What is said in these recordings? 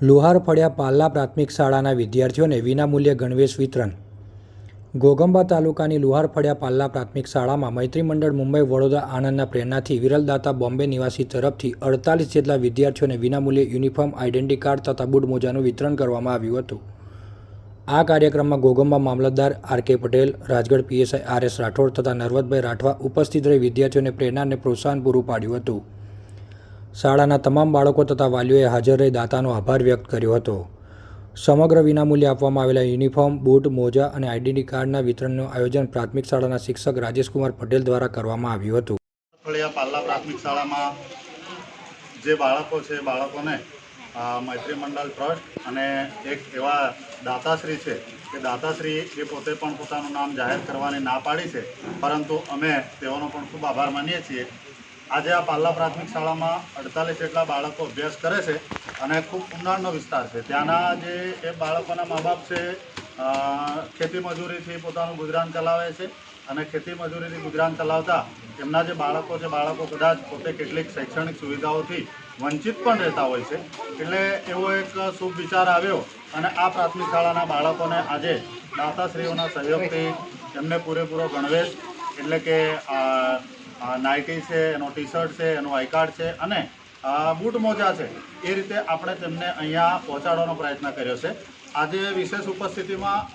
લુહાર ફળિયા પાલ્લા પ્રાથમિક શાળાના વિદ્યાર્થીઓને વિનામૂલ્યે ગણવેશ વિતરણ. ગોગંબા તાલુકાની લુહાર ફળિયા પાલ્લા પ્રાથમિક શાળામાં મૈત્રી મંડળ મુંબઈ વડોદરા આણંદના પ્રેરણાથી વિરલદાતા બોમ્બે નિવાસી તરફથી અડતાલીસ જેટલા વિદ્યાર્થીઓને વિનામૂલ્યે યુનિફોર્મ આઇડેન્ટિટી કાર્ડ તથા બુટ મોજાનું વિતરણ કરવામાં આવ્યું હતું. આ કાર્યક્રમમાં ગોગંબા મામલતદાર R K Patel, Rajgadh PSI R S Rathod તથા નરવતભાઈ રાઠવા ઉપસ્થિત રહી વિદ્યાર્થીઓને પ્રેરણા અને પ્રોત્સાહન પૂરું પાડ્યું હતું. શાળાના તમામ બાળકો તથા વાલીઓએ હાજર રહી દાતાનો આભાર વ્યક્ત કર્યો હતો. સમગ્ર વિનામૂલ્યે આપવામાં આવેલા યુનિફોર્મ, બૂટ, મોજા અને આઈડેન્ટિટી કાર્ડના વિતરણનું આયોજન પ્રાથમિક શાળાના શિક્ષક રાજેશકુમાર પટેલ દ્વારા કરવામાં આવ્યું હતું. પાલ્લા પ્રાથમિક શાળામાં જે બાળકો છે, બાળકોને મૈત્રી મંડળ ટ્રસ્ટ અને એક એવા દાતાશ્રી છે કે દાતાશ્રી એ પોતે પણ પોતાનું નામ જાહેર કરવાની ના પાડી છે. પરંતુ અમે તેઓનો પણ ખૂબ આભાર માનીએ છીએ આજે આ પાલ્લા પ્રાથમિક શાળામાં અડતાલીસ જેટલા બાળકો અભ્યાસ કરે છે અને ખૂબ ઉનાળનો વિસ્તાર છે. ત્યાંના જે એ બાળકોના મા બાપ છે ખેતી મજૂરીથી પોતાનું ગુજરાન ચલાવે છે અને ખેતી મજૂરીથી ગુજરાન ચલાવતા એમના જે બાળકો છે, બાળકો કદાચ પોતે કેટલીક શૈક્ષણિક સુવિધાઓથી વંચિત પણ રહેતા હોય છે. એટલે એવો એક શુભ વિચાર આવ્યો અને આ પ્રાથમિક શાળાના બાળકોને આજે દાતાશ્રીઓના સહયોગથી એમને પૂરેપૂરો ગણવેશ. એટલે કે નાઇટી છે, એનો ટી શર્ટ છે, એનું આઈ છે અને બૂટ મોજા છે, એ રીતે આપણે તેમને અહીંયા પહોંચાડવાનો પ્રયત્ન કર્યો છે. આજે વિશેષ ઉપસ્થિતિમાં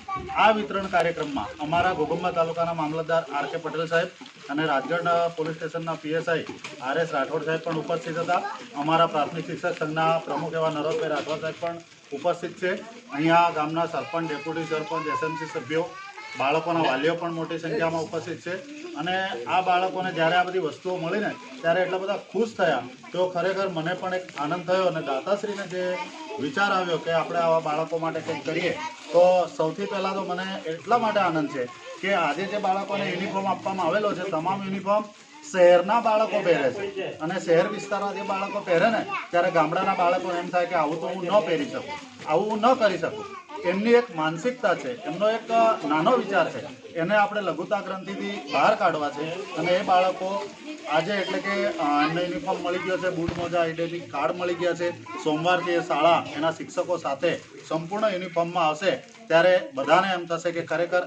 આ વિતરણ કાર્યક્રમમાં અમારા ઘોઘંબા તાલુકાના મામલતદાર આર કે પટેલ સાહેબ અને રાજગઢ પોલીસ સ્ટેશનના પીએસઆઈ આર એસ રાઠોડ સાહેબ પણ ઉપસ્થિત હતા. અમારા પ્રાથમિક શિક્ષક સંઘના પ્રમુખ એવા નરોદભાઈ રાઠોડ સાહેબ પણ ઉપસ્થિત છે. અહીંયા ગામના સરપંચ, ડેપ્યુટી સરપંચ એસએમસી સભ્યો, બાળકોના વાલીઓ પણ મોટી સંખ્યામાં ઉપસ્થિત છે. અને આ બાળકોને જ્યારે આ બધી વસ્તુઓ મળીને ત્યારે એટલા બધા ખુશ થયા. તો ખરેખર મને પણ એક આનંદ થયો અને દાતાશ્રીને જે વિચાર આવ્યો કે આપણે આવા બાળકો માટે કંઈક કરીએ, તો સૌથી પહેલાં તો મને એટલા માટે આનંદ છે કે આજે જે બાળકોને યુનિફોર્મ આપવામાં આવેલો છે, તમામ યુનિફોર્મ શહેરના બાળકો પહેરે છે. અને શહેર વિસ્તારના જે બાળકો પહેરે ને, ત્યારે ગામડાના બાળકો એમ થાય કે આવું તો હું ન પહેરી શકું. આવું હું ન કરી શકું. એમની એક માનસિકતા છે, એમનો એક નાનો વિચાર છે. એને આપણે લઘુતા ગ્રંથિથી બહાર કાઢવા છે અને એ બાળકો આજે એટલે કે એમને યુનિફોર્મ મળી ગયો છે, બૂટ મોજા આઈડેન્ટિટી કાર્ડ મળી ગયા છે. સોમવારથી એ શાળા એના શિક્ષકો સાથે સંપૂર્ણ યુનિફોર્મમાં આવશે ત્યારે બધાને એમ થશે કે ખરેખર